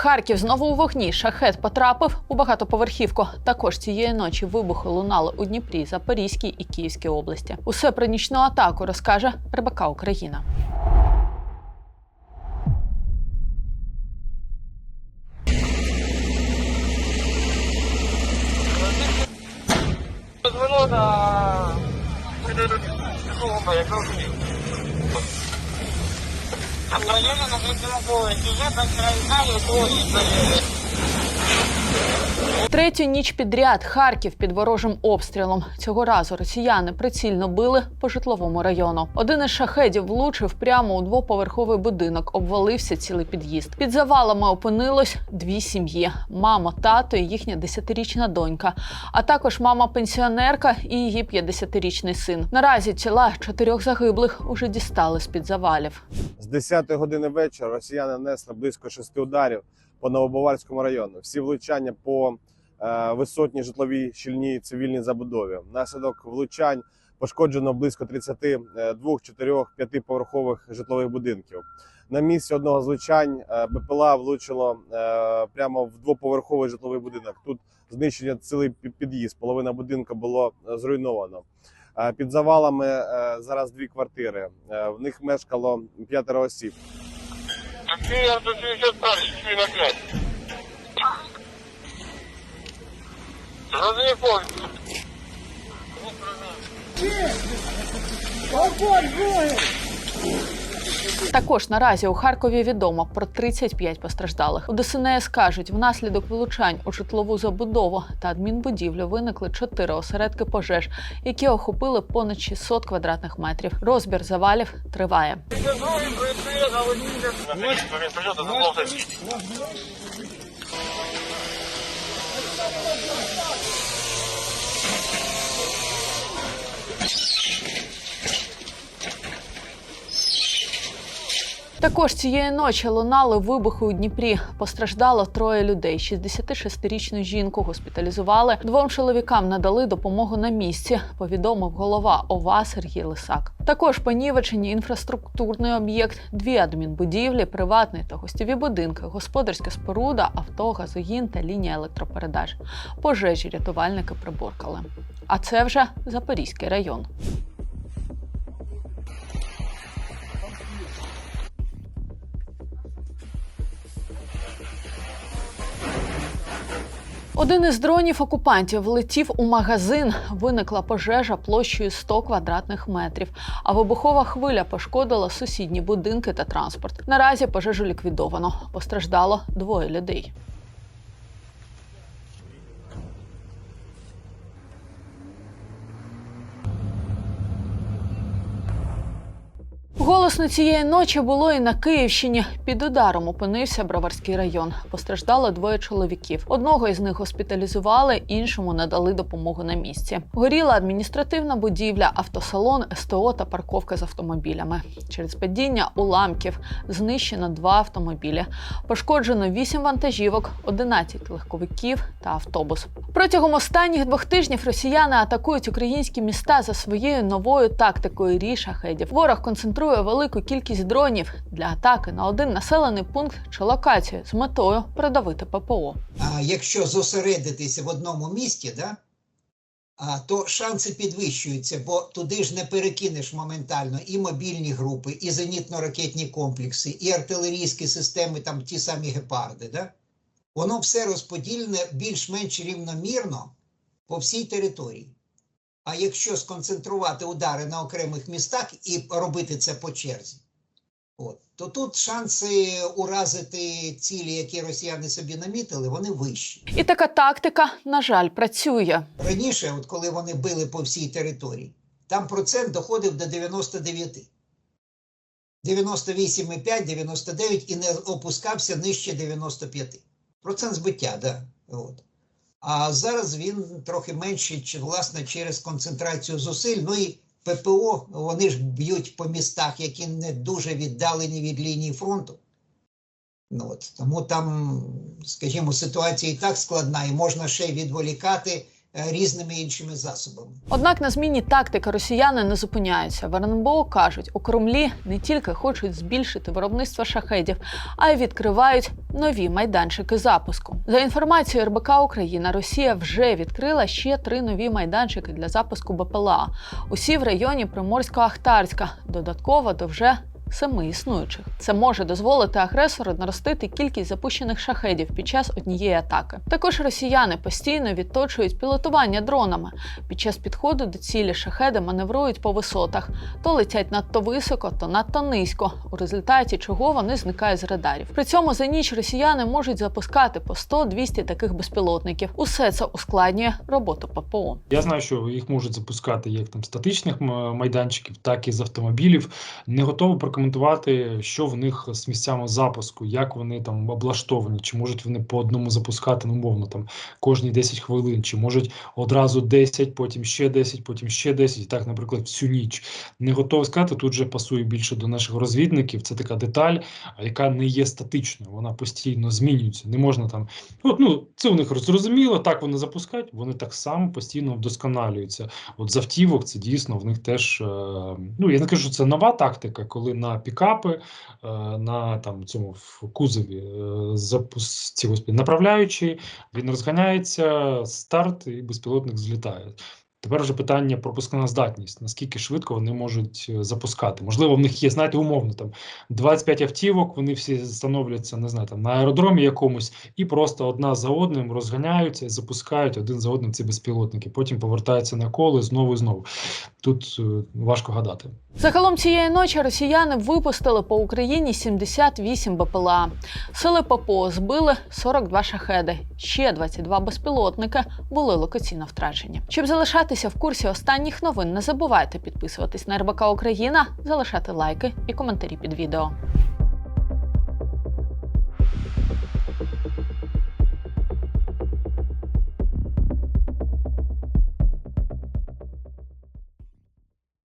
Харків знову у вогні. Шахет потрапив у багатоповерхівку. Також цієї ночі вибухи лунали у Дніпрі, Запорізькій і Київській області. Усе про нічну атаку розкаже РБК Україна. Я кружу. Обновлено на третьем поясе. Я подтверждаю поезд. Третю ніч підряд Харків під ворожим обстрілом. Цього разу росіяни прицільно били по житловому району. Один із шахедів влучив прямо у двоповерховий будинок. Обвалився цілий під'їзд. Під завалами опинилось дві сім'ї: мама, тато і їхня десятирічна донька, а також мама-пенсіонерка і її 50-річний син. Наразі тіла чотирьох загиблих уже дістали з під завалів. З 10 години вечора росіяни нанесли близько шести ударів по Новобаварському району. Всі влучання по е, висотній житловій щільній цивільній забудові. Внаслідок влучань пошкоджено близько 32, 4, 5 поверхових житлових будинків. На місці одного з влучань е, БПЛА влучило е, прямо в двоповерховий житловий будинок. Тут знищення цілий під'їзд. Половина будинку було зруйновано. Під завалами зараз дві квартири. В них мешкало п'ятеро осіб. Ty janë të ty që të tani, që ty në kretë. Rëzë një folë. Ti, o po folë, vëhe. Також наразі у Харкові відомо про 35 постраждалих. У ДСНС кажуть, внаслідок влучань у житлову забудову та адмінбудівлю виникли чотири осередки пожеж, які охопили понад 600 квадратних метрів. Розбір завалів триває. Також цієї ночі лунали вибухи у Дніпрі. Постраждало троє людей. 66-річну жінку госпіталізували. Двом чоловікам надали допомогу на місці. Повідомив голова ОВА Сергій Лисак. Також понівечені інфраструктурний об'єкт, дві адмінбудівлі, приватний та гостєві будинки, господарська споруда, авто, газогін та лінія електропередач. Пожежі рятувальники приборкали. А це вже Запорізький район. Один із дронів окупантів влетів у магазин. Виникла пожежа площею 100 квадратних метрів. А вибухова хвиля пошкодила сусідні будинки та транспорт. Наразі пожежу ліквідовано. Постраждало двоє людей. Голосно цієї ночі було і на Київщині. Під ударом опинився Броварський район. Постраждало двоє чоловіків. Одного із них госпіталізували, іншому надали допомогу на місці. Горіла адміністративна будівля, автосалон, СТО та парковка з автомобілями. Через падіння уламків знищено два автомобілі. Пошкоджено вісім вантажівок, 11 легковиків та автобус. Протягом останніх двох тижнів росіяни атакують українські міста за своєю новою тактикою рій шахедів. Ворог концентрує велику кількість дронів для атаки на один населений пункт чи локацію з метою придавити ППО. А якщо зосередитися в одному місті, да, а, то шанси підвищуються, бо туди ж не перекинеш моментально і мобільні групи, і зенітно-ракетні комплекси, і артилерійські системи, там ті самі гепарди. Да? Воно все розподілене більш-менш рівномірно по всій території. А якщо сконцентрувати удари на окремих містах і робити це по черзі, От. То тут шанси уразити цілі, які росіяни собі намітили, вони вищі. І така тактика, на жаль, працює. Раніше, от коли вони били по всій території, там процент доходив до 99. 98,5, 99 і не опускався нижче 95. Процент збиття, да. От. А зараз він трохи менший, власне, через концентрацію зусиль. Ну і ППО, вони ж б'ють по містах, які не дуже віддалені від лінії фронту. Ну, от, тому там, скажімо, ситуація і так складна, і можна ще й відволікати різними іншими засобами. Однак на зміні тактики росіяни не зупиняються. В РНБО кажуть, у Кремлі не тільки хочуть збільшити виробництво шахедів, а й відкривають нові майданчики запуску. За інформацією РБК Україна, Росія вже відкрила ще три нові майданчики для запуску БПЛА. Усі в районі Приморсько-Ахтарська, додатково до вже семи існуючих. Це може дозволити агресору наростити кількість запущених шахедів під час однієї атаки. Також росіяни постійно відточують пілотування дронами. Під час підходу до цілі шахеди маневрують по висотах, то летять надто високо, то надто низько, у результаті чого вони зникають з радарів. При цьому за ніч росіяни можуть запускати по 100-200 таких безпілотників. Усе це ускладнює роботу ППО. Я знаю, що їх можуть запускати як там статичних майданчиків, так і з автомобілів. Не готовий прокоментувати, що в них з місцями запуску, як вони там облаштовані, чи можуть вони по одному запускати, ну мовно там кожні 10 хвилин, чи можуть одразу 10, потім ще 10, потім ще 10, і так, наприклад, всю ніч. Не готовий сказати. Тут же пасує більше до наших розвідників. Це така деталь, яка не є статичною, вона постійно змінюється. Не можна там. От, ну, це у них зрозуміло, так вони запускають, вони так само постійно вдосконалюються. От з автівок це дійсно в них теж. Е, ну я не кажу, що це нова тактика, коли на пікапи, е, на там цьому в кузові запусці, запуск ці господи, направляючи, він розганяється, старт і безпілотник злітає. Тепер вже питання пропускна здатність, наскільки швидко вони можуть е, запускати. Можливо, в них є, знаєте, умовно там 25 автівок, вони всі становляться, не знаю, там на аеродромі якомусь, і просто одна за одним розганяються і запускають один за одним ці безпілотники. Потім повертаються на коло знову і знову. Тут е, важко гадати. Загалом цієї ночі росіяни випустили по Україні 78 БПЛА. Сили ППО збили 42 шахеди. Ще 22 безпілотники були локаційно втрачені. Щоб залишатися в курсі останніх новин, не забувайте підписуватись на РБК Україна, залишати лайки і коментарі під відео.